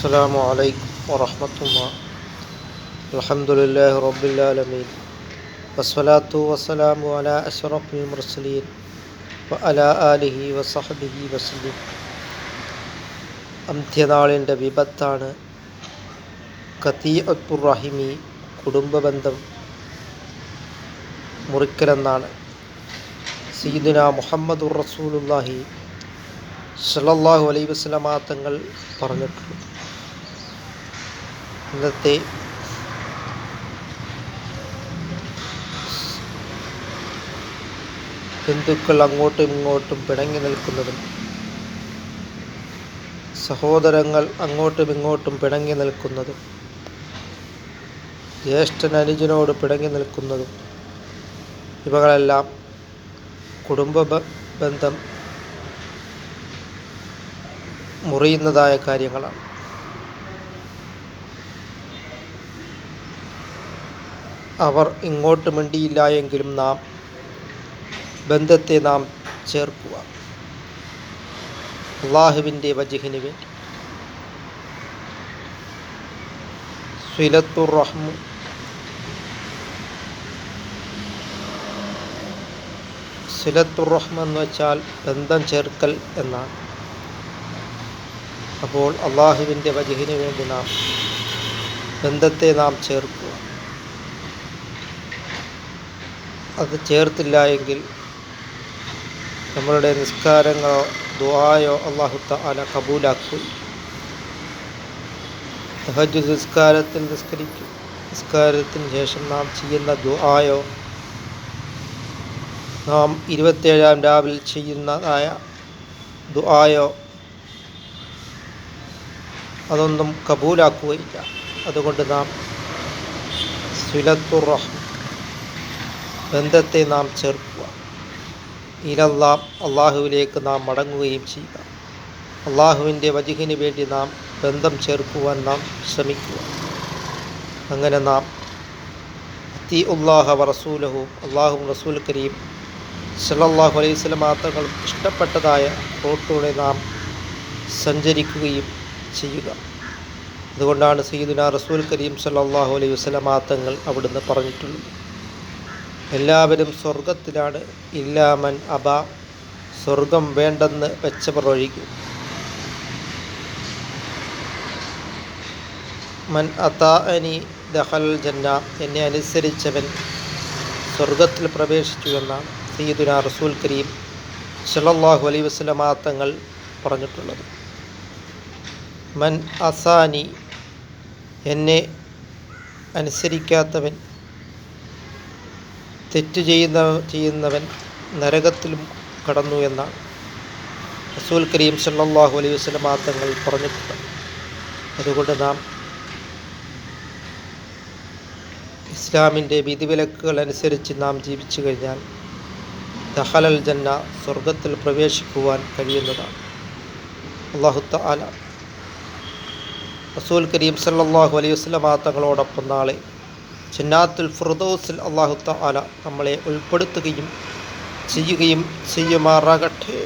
السلام عليكم ورحمة الله الحمد لله رب العالمين والصلاة والسلام على أشرف المرسلين وعلى آله وصحبه وسلم അന്ത്യനാളിൻ്റെ വിപത്താണ് കത്തീഅത്തുർ Rahimi കുടുംബബന്ധം മുറിക്കലെന്നാണ് സീദുന മുഹമ്മദുർ റസൂലുല്ലാഹി സല്ലല്ലാഹു അലൈഹി വസല്ലമ തങ്ങൾ പറഞ്ഞിട്ടുള്ളത് ഇന്നത്തെ ഹിന്ദുക്കൾ അങ്ങോട്ടും ഇങ്ങോട്ടും പിണങ്ങി നിൽക്കുന്നതും സഹോദരങ്ങൾ അങ്ങോട്ടും ഇങ്ങോട്ടും പിണങ്ങി നിൽക്കുന്നതും ജ്യേഷ്ഠൻ അനുജനോട് പിണങ്ങി നിൽക്കുന്നതും ഇവകളെല്ലാം കുടുംബ ബന്ധം മുറിയുന്നതായ കാര്യങ്ങളാണ്. അവർ ഇങ്ങോട്ട് മിണ്ടിയില്ല എങ്കിലും നാം ബന്ധത്തെ നാം ചേർക്കുക. അള്ളാഹുവിന്റെ വജഹിന് വേണ്ടി. സുലത്തുർ റഹ്മു. സുലത്തുർ റഹ്മ എന്ന് വെച്ചാൽ ബന്ധം ചേർക്കൽ എന്നാണ്. അപ്പോൾ അള്ളാഹുവിന്റെ വജഹിന് വേണ്ടി നാം ബന്ധത്തെ നാം ചേർക്കുക. അത് ചേർത്തില്ല എങ്കിൽ നമ്മളുടെ നിസ്കാരങ്ങളോ ദുആയോ അള്ളാഹു തആല കബൂലാക്കും. സഹജ നിസ്കാരത്തിൽ നിസ്കരിക്കും. നിസ്കാരത്തിന് ശേഷം നാം ചെയ്യുന്ന ദുആയോ നാം ഇരുപത്തേഴാം രാവിൽ ചെയ്യുന്നതായ ദുആയോ അതൊന്നും കബൂലാക്കുകയില്ല. അതുകൊണ്ട് നാം സുലത്തുർ റഹ്മ ബന്ധത്തെ നാം ചേർക്കുക. ഇലല്ലാം അള്ളാഹുവിലേക്ക് നാം മടങ്ങുകയും ചെയ്യുക. അള്ളാഹുവിന്റെ വജുഹിന് വേണ്ടി നാം ബന്ധം ചേർക്കുവാൻ നാം ശ്രമിക്കുക. അങ്ങനെ നാം അത്തി ഉല്ലാഹ റസൂലഹു അള്ളാഹും റസൂൽ കരീം സല്ലല്ലാഹു അലൈഹി തങ്ങൾ ഇഷ്ടപ്പെട്ടതായ റോട്ടിലൂടെ നാം സഞ്ചരിക്കുകയും ചെയ്യുക. അതുകൊണ്ടാണ് സയ്യിദുന റസൂൽ കരീം സല്ലല്ലാഹു അലൈഹി വസ്ലമാത്തങ്ങൾ തങ്ങൾ അവിടുന്ന് പറഞ്ഞിട്ടുള്ളത്. എല്ലാവരും സ്വർഗത്തിലാണ് ഇല്ലാമൻ അബ സ്വർഗം വേണ്ടെന്ന് വെച്ചവർ ഒഴികെ. മൻ അതാഅനി ദഹൽ ജന്ന എന്നെ അനുസരിച്ചവൻ സ്വർഗത്തിൽ പ്രവേശിച്ചു എന്നാണ് സയ്യിദുന റസൂൽ കരീം സല്ലല്ലാഹു അലൈ വസ്ലമാങ്ങൾ പറഞ്ഞിട്ടുള്ളത്. മൻ അസാനി എന്നെ അനുസരിക്കാത്തവൻ തെറ്റ് ചെയ്യുന്ന ചെയ്യുന്നവൻ നരകത്തിലും കടന്നു എന്നാണ് റസൂൽ കരീം സല്ലല്ലാഹു അലൈഹി വസല്ലം തങ്ങൾ പറഞ്ഞിട്ടുണ്ട്. അതുകൊണ്ട് നാം ഇസ്ലാമിന്റെ വിധിവിലക്കുകൾ അനുസരിച്ച് നാം ജീവിച്ചു കഴിഞ്ഞാൽ ദഹലൽ ജന്ന സ്വർഗത്തിൽ പ്രവേശിക്കുവാൻ കഴിയുന്നതാണ്. അള്ളാഹു തആല റസൂൽ കരീം സല്ലല്ലാഹു അലൈഹി വസല്ലം തങ്ങളോടൊപ്പം നാളെ ജന്നാത്തുൽ ഫിർദൗസിൽ അള്ളാഹു തആല നമ്മളെ ഉൾപ്പെടുത്തുകയും ചെയ്യുകയും ചെയ്യുമാറാകട്ടെ.